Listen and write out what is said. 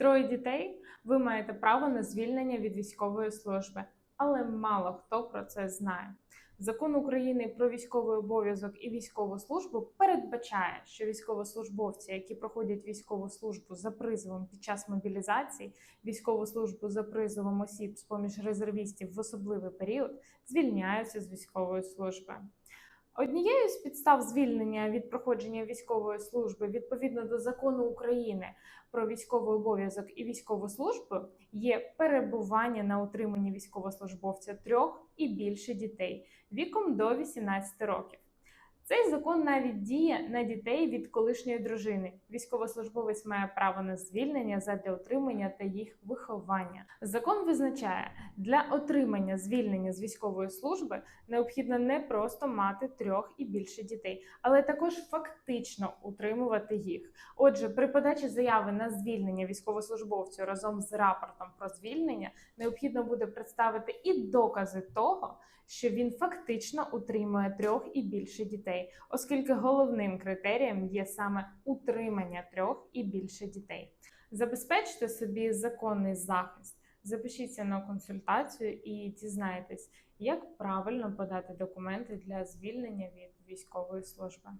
троє дітей, ви маєте право на звільнення від військової служби, але мало хто про це знає. Закон України про військовий обов'язок і військову службу передбачає, що військовослужбовці, які проходять військову службу за призовом під час мобілізації, військову службу за призовом осіб з поміж резервістів в особливий період, звільняються з військової служби. Однією з підстав звільнення від проходження військової служби відповідно до закону України про військовий обов'язок і військову службу є перебування на утриманні військовослужбовця трьох і більше дітей віком до 18 років. Цей закон навіть діє на дітей від колишньої дружини. Військовослужбовець має право на звільнення задля отримання та їх виховання. Закон визначає, для отримання звільнення з військової служби необхідно не просто мати трьох і більше дітей, але також фактично утримувати їх. Отже, при подачі заяви на звільнення військовослужбовцю разом з рапортом про звільнення необхідно буде представити і докази того, що він фактично утримує трьох і більше дітей, оскільки головним критерієм є саме утримання трьох і більше дітей. Забезпечте собі законний захист. Запишіться на консультацію і дізнайтесь, як правильно подати документи для звільнення від військової служби.